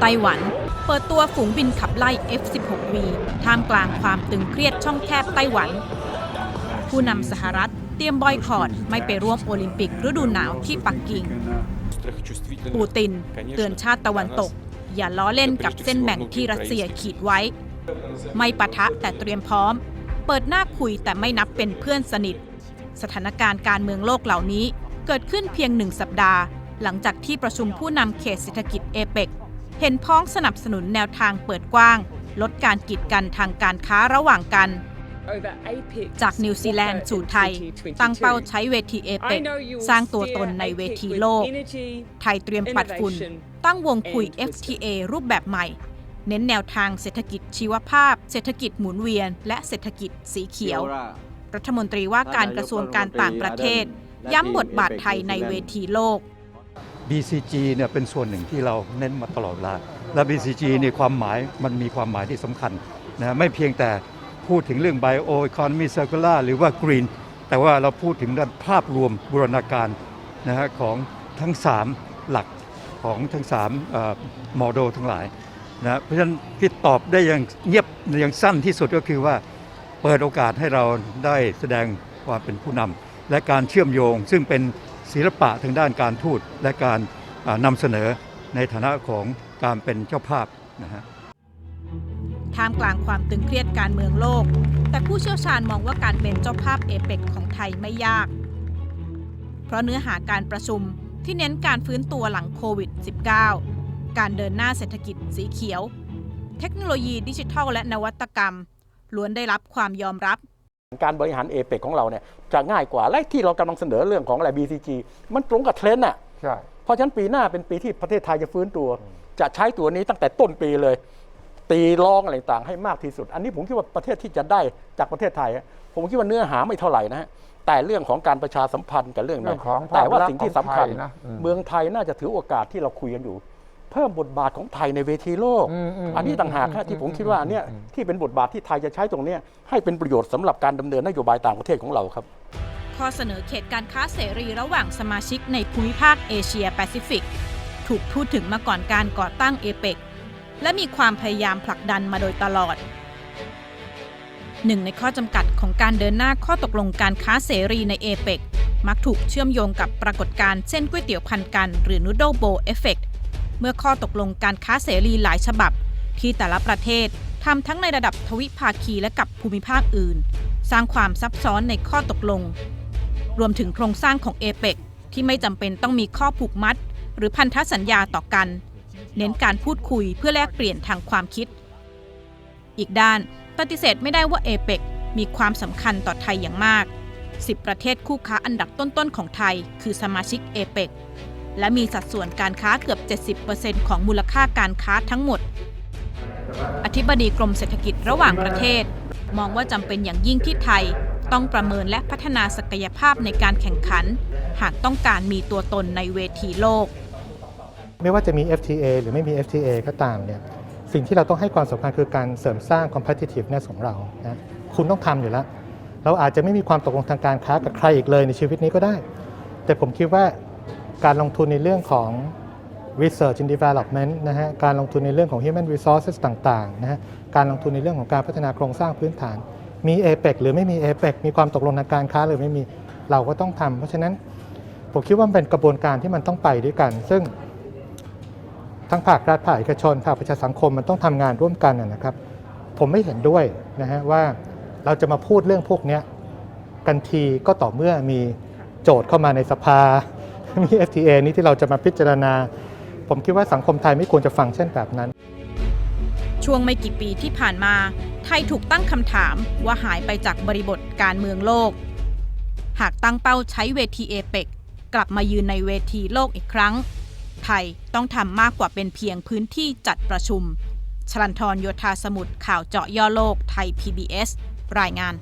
ไต้หวัน เปิดตัวฝูงบินขับไล่ F-16V ท่ามกลางความตึงเครียดช่องแคบไต้หวัน ผู้นำสหรัฐเตรียมบอยคอรดไม่ไปร่วมโอลิมปิกฤดูหนาวที่ปักกิ่ง ปูติน เตือนชาติตะวันตก อย่าล้อเล่นกับเส้นแบ่งที่รัสเซียขีดไว้ ไม่ปะทะแต่เตรียมพร้อม เปิดหน้าคุยแต่ไม่นับเป็นเพื่อนสนิท สถานการณ์การเมืองโลกเหล่านี้เกิดขึ้นเพียงหนึ่งสัปดาห์ หลังจากที่ประชุมผู้นำเขตเศรษฐกิจเอเปก เห็นพ้องสนับสนุนแนวทางเปิดกว้าง ลดการกีดกันทางการค้าระหว่างกัน จากนิวซีแลนด์สู่ไทย ตั้งเป้าใช้เวทีเอเปกสร้างตัวตนในเวทีโลก ไทยเตรียมปัดฝุ่น ตั้งวงคุย FTA รูปแบบใหม่ เน้นแนวทางเศรษฐกิจชีวภาพ เศรษฐกิจหมุนเวียน และเศรษฐกิจสีเขียว รัฐมนตรีว่าการกระทรวงการต่างประเทศ ย้ำบทบาทไทยในเวทีโลก BCG เนี่ยเป็นส่วนหนึ่งที่เราเน้นมาตลอดเวลา และ BCG นี่ความหมายมันมีความหมายที่สำคัญนะไม่เพียงแต่พูดถึงเรื่อง Bio Economy Circular หรือว่า Green แต่ว่าเราพูดถึงด้านภาพรวมบูรณาการนะฮะของทั้ง 3 หลักของทั้ง3โมเดลทั้งหลายนะเพราะฉะนั้นที่ตอบได้อย่างเงียบอย่างสั้นที่สุดก็คือว่าเปิดโอกาสให้เราได้แสดงความเป็นผู้นำและการเชื่อมโยง ซึ่งเป็น ศิลปะทางด้านการทูตและการอ่านำเสนอในฐานะของการเป็นเจ้าภาพนะฮะท่ามกลางความตึงเครียดการเมืองโลก แต่ผู้เชี่ยวชาญมองว่าการเป็นเจ้าภาพเอเปกของไทยไม่ยาก เพราะเนื้อหาการประชุมที่เน้นการฟื้นตัวหลังโควิด -19 การเดินหน้าเศรษฐกิจสีเขียว เทคโนโลยีดิจิทัลและนวัตกรรม ล้วนได้รับความยอมรับ การบริหารเอเปกของเราเนี่ยจะง่ายกว่า และที่เรากำลังเสนอเรื่องของอะไร BCG มันตรงกับเทรนด์น่ะใช่เพราะฉะนั้นปีหน้าเป็นปีที่ประเทศไทยจะฟื้นตัว จะใช้ตัวนี้ตั้งแต่ต้นปีเลย ตีรองอะไรต่างๆให้มากที่สุด อันนี้ผมคิดว่าประเทศที่จะได้จากประเทศไทยอะผมคิดว่าเนื้อหาไม่เท่าไหร่นะฮะแต่เรื่องของการประชาสัมพันธ์กับเรื่องเรื่นั้อนงของภาแต่พว่าลักษสิ่งณ์ขอที่งสำไทคัญยนะอืมเมืองไทยน่าจะถือโอกาสที่เราคุยกันอยู่ เพิ่มบทบาทของไทยในเวทีโลกอืมอืมอันนี้ต่างหากฮะอืมที่ผมคิดว่าอันเนี้ยอืมที่เป็นบทบาทที่ไทยจะใช้ตรงเนี้ยให้เป็นประโยชน์สำหรับการดำเนินนโยบายต่างประเทศของเราครับ ข้อเสนอเขตการค้าเสรีระหว่างสมาชิกในภูมิภาคเอเชียแปซิฟิก ถูกพูดถึงมาก่อนการก่อตั้งเอเปกและมีความพยายามผลักดันมาโดยตลอดหนึ่งในข้อจำกัดของการเดินหน้าข้อตกลงการค้าเสรีในเอเปกมักถูกเชื่อมโยงกับปรากฏการณ์เส้นก๋วยเตี๋ยวพันกัน หรือ Noodle Bowl Effect เเมื่อข้อตกลงการค้าเสรีหลายฉบับ ที่แต่ละประเทศทำทั้งในระดับทวิภาคีและกับภูมิภาคอื่น สร้างความซับซ้อนในข้อตกลง รวมถึงโครงสร้างของเอเปกที่ไม่จำเป็นต้องมีข้อผูกมัด หรือพันธสัญญาต่อกัน เน้นการพูดคุยเพื่อแลกเปลี่ยนทางความคิด อีกด้านปฏิเสธไม่ได้ว่าเอเปกมีความสำคัญต่อไทยอย่างมาก 10 ประเทศคู่ค้าอันดับต้นๆของไทย คือสมาชิกเอเปก และมีสัดส่วนการค้าเกือบ 70%ของมูลค่าการค้าทั้งหมด อธิบดีกรมเศรษฐกิจระหว่างประเทศ มองว่าจำเป็นอย่างยิ่งที่ไทย ต้องประเมินและพัฒนาศักยภาพในการแข่งขัน หากต้องการมีตัวตนในเวทีโลก ไม่ว่าจะมี FTA หรือไม่มี FTA ก็ตามเนี่ยสิ่งที่เราต้องให้ความสำคัญคือการเสริมสร้าง competitiveness ของเรานะคุณต้องทำอยู่แล้ว เราอาจจะไม่มีความตกลงทางการค้ากับใครอีกเลยในชีวิตนี้ก็ได้ แต่ผมคิดว่า การลงทุนในเรื่องของ research and development นะฮะการลงทุนในเรื่องของ human resources ต่างๆนะฮะการลงทุนในเรื่องของการพัฒนาโครงสร้างพื้นฐาน มี APEC หรือไม่มี APEC มีความตกลงทางการค้าหรือไม่มีเราก็ต้องทำเพราะฉะนั้นผมคิดว่ามันเป็นกระบวนการที่มันต้องไปด้วยกัน ซึ่งทั้งภาครัฐภาคเอกชนภาคประชาสังคมมันต้องทำงานร่วมกันนะครับ ผมไม่เห็นด้วยนะฮะว่าเราจะมาพูดเรื่องพวกนี้กันทีก็ต่อเมื่อมีโจทย์เข้ามาในสภา มี FTA นี้ที่เราจะมาพิจารณา ผมคิดว่าสังคมไทยไม่ควรจะฟังเช่นแบบนั้น ช่วงไม่กี่ปีที่ผ่านมา ไทยถูกตั้งคำถามว่าหายไปจากบริบทการเมืองโลก หากตั้งเป้าใช้เวทีเอเปกกลับมายืนในเวทีโลกอีกครั้ง ไทยต้องทำมากกว่าเป็นเพียงพื้นที่จัดประชุมชลันทรโยธาสมุทรข่าวเจาะย่อโลกไทย PBS รายงาน